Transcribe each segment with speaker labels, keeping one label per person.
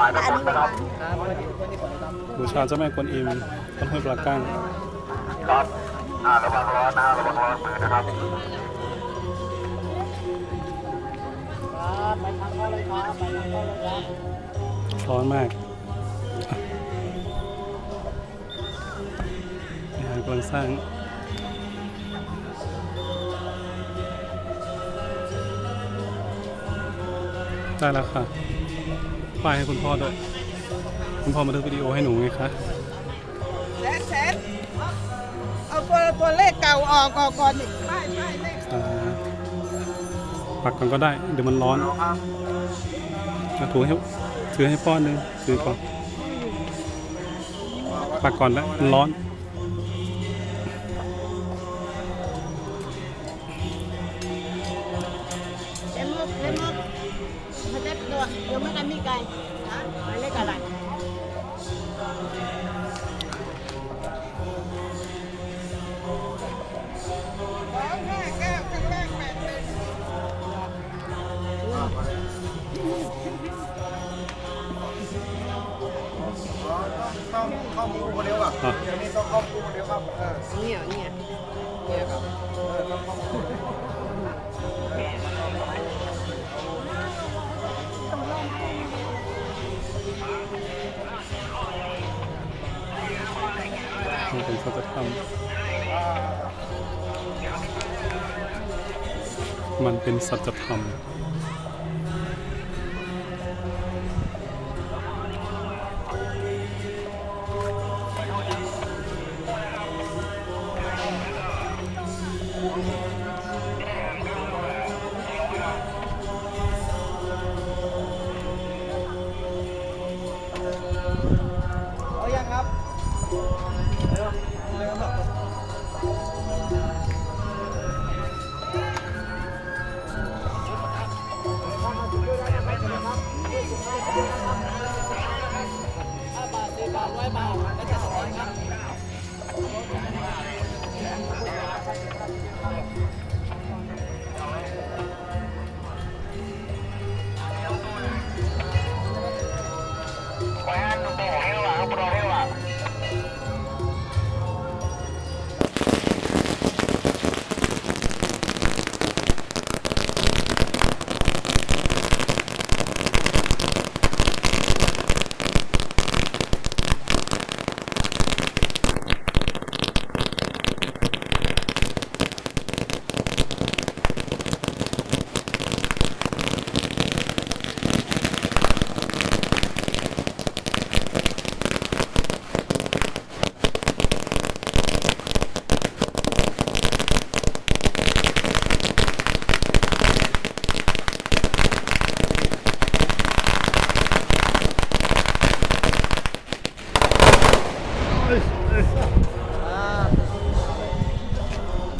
Speaker 1: อันนี้วาง
Speaker 2: บูชาเจ้าแม่กวนอิมต้นห้วยปลาก้าง
Speaker 3: ครับอ่าระวังร้อนนะระวังร้อนมือนะครับ
Speaker 2: ร้อนมากงานกำลังสร้างได้แล้วค่ะ ป้ายให้คุณพ่อด้วย คุณพ่อมาดูวิดีโอให้หนูไงคะ
Speaker 1: แสนแสนเอาตัวตัวเลขเก่าออกก่อนก่อนดิป้ายป้ายเลข
Speaker 2: อ่าปักก่อนก็ได้ เดี๋ยวมันร้อนมาถูให้ถือให้ป้อนหนึ่งถือก่อนปักก่อนแล้วมันร้อน
Speaker 1: เต็มมุกเต็มมุก มาเด็ดตัวเดี๋ยวไม่ เขา
Speaker 4: จะทำมมั
Speaker 2: นเป็นสัจธรรม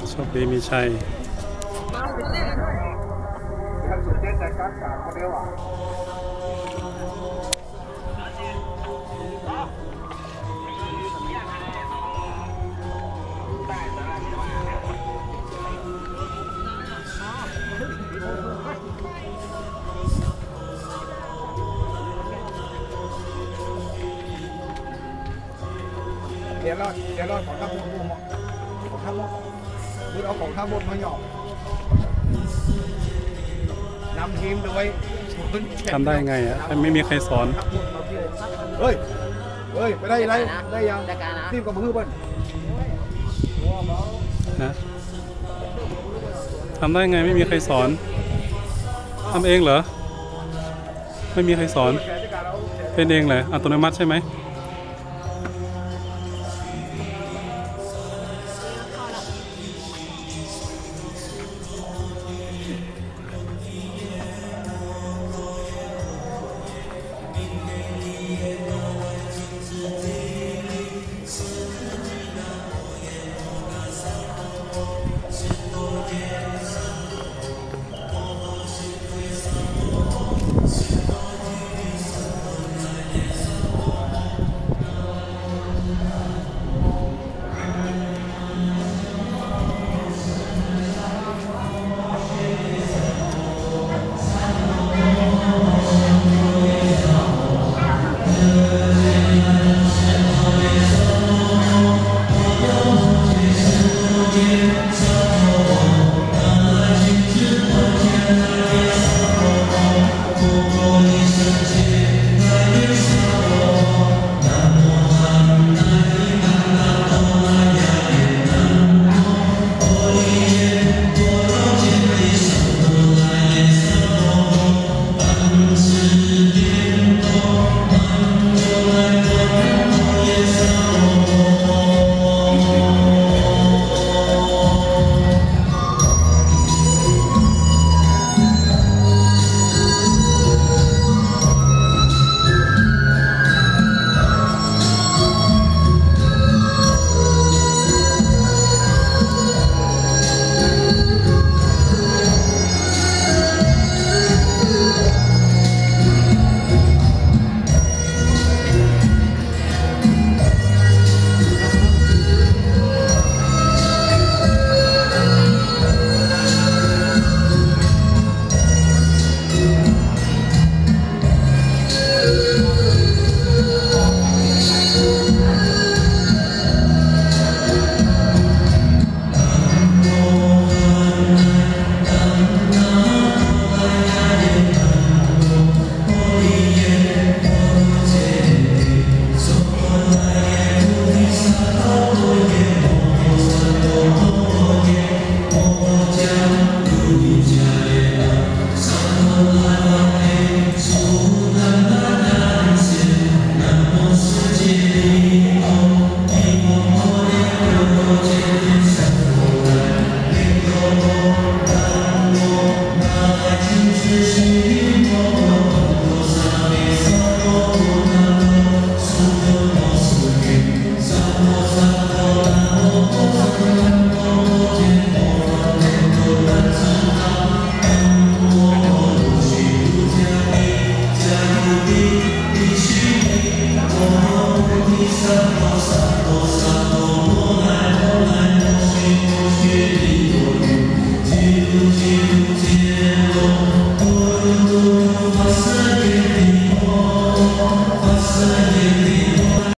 Speaker 3: โช
Speaker 2: คดีมีชัย
Speaker 4: ขั้นสุดเด็ดแต่การกลางคนเรียวอ่ เดี๋ยวรอดเดี๋ยวรอดของข้าวบดของข้าวบดดูเอาของข้าวบดมาหยอกนำทีมโดย
Speaker 2: ทำได้ไงอะไม่มีใครสอน
Speaker 4: เฮ้ย เฮ้ย ไปได้ไรได้ยังทีมกับมือเบิ้ล
Speaker 2: นะทำได้ไงไม่มีใครสอนทำเองเหรอ ไม่มีใครสอน เป็นเองเหรออัตโนมัติใช่ไหม
Speaker 4: เ